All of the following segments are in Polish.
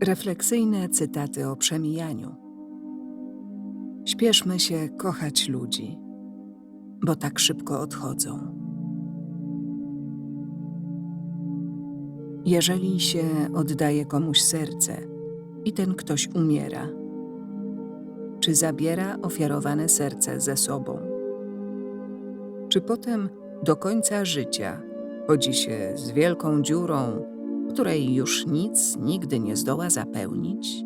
Refleksyjne cytaty o przemijaniu. Śpieszmy się kochać ludzi, bo tak szybko odchodzą. Jeżeli się oddaje komuś serce i ten ktoś umiera, czy zabiera ofiarowane serce ze sobą? Czy potem do końca życia chodzi się z wielką dziurą, której już nic nigdy nie zdoła zapełnić?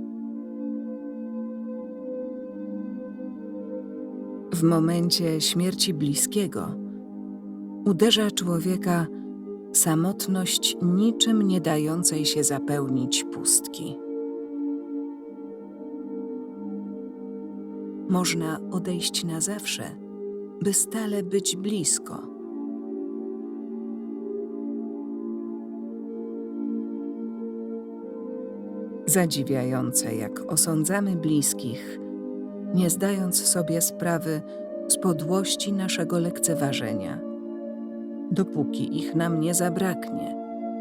W momencie śmierci bliskiego uderza człowieka samotność niczym nie dającej się zapełnić pustki. Można odejść na zawsze, by stale być blisko. Zadziwiające, jak osądzamy bliskich, nie zdając sobie sprawy z podłości naszego lekceważenia. Dopóki ich nam nie zabraknie,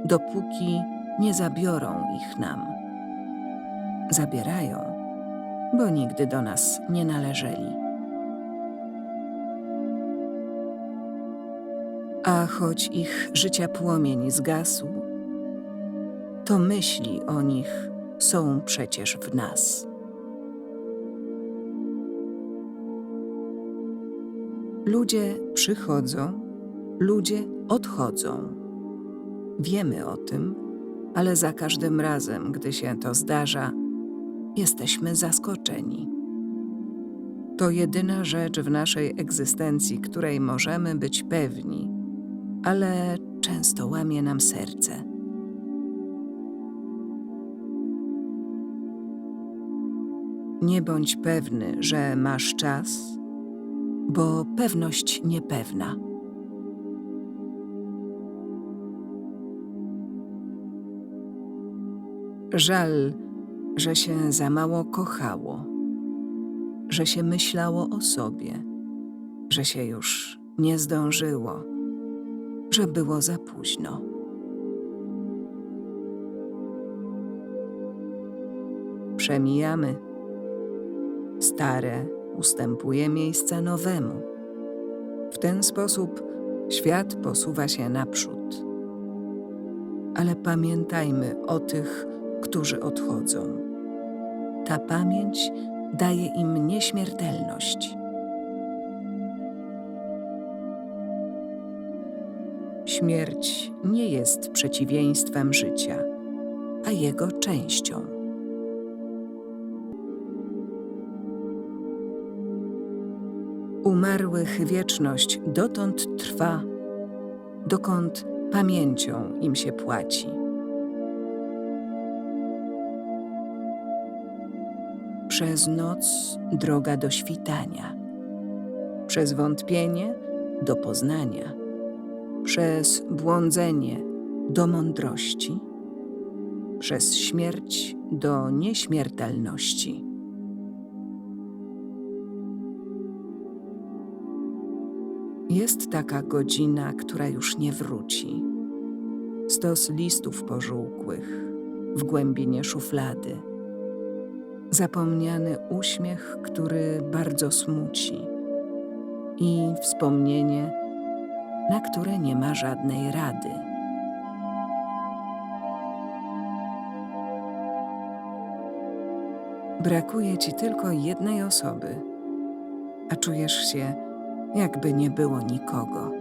dopóki nie zabiorą ich nam. Zabierają, bo nigdy do nas nie należeli. A choć ich życia płomień zgasł, to myśli o nich są przecież w nas. Ludzie przychodzą, ludzie odchodzą. Wiemy o tym, ale za każdym razem, gdy się to zdarza, jesteśmy zaskoczeni. To jedyna rzecz w naszej egzystencji, której możemy być pewni, ale często łamie nam serce. Nie bądź pewny, że masz czas, bo pewność niepewna. Żal, że się za mało kochało, że się myślało o sobie, że się już nie zdążyło, że było za późno. Przemijamy. Stare ustępuje miejsca nowemu. W ten sposób świat posuwa się naprzód. Ale pamiętajmy o tych, którzy odchodzą. Ta pamięć daje im nieśmiertelność. Śmierć nie jest przeciwieństwem życia, a jego częścią. Umarłych wieczność dotąd trwa, dokąd pamięcią im się płaci. Przez noc droga do świtania, przez wątpienie do poznania, przez błądzenie do mądrości, przez śmierć do nieśmiertelności. Jest taka godzina, która już nie wróci. Stos listów pożółkłych w głębinie szuflady. Zapomniany uśmiech, który bardzo smuci. I wspomnienie, na które nie ma żadnej rady. Brakuje ci tylko jednej osoby, a czujesz się, jakby nie było nikogo.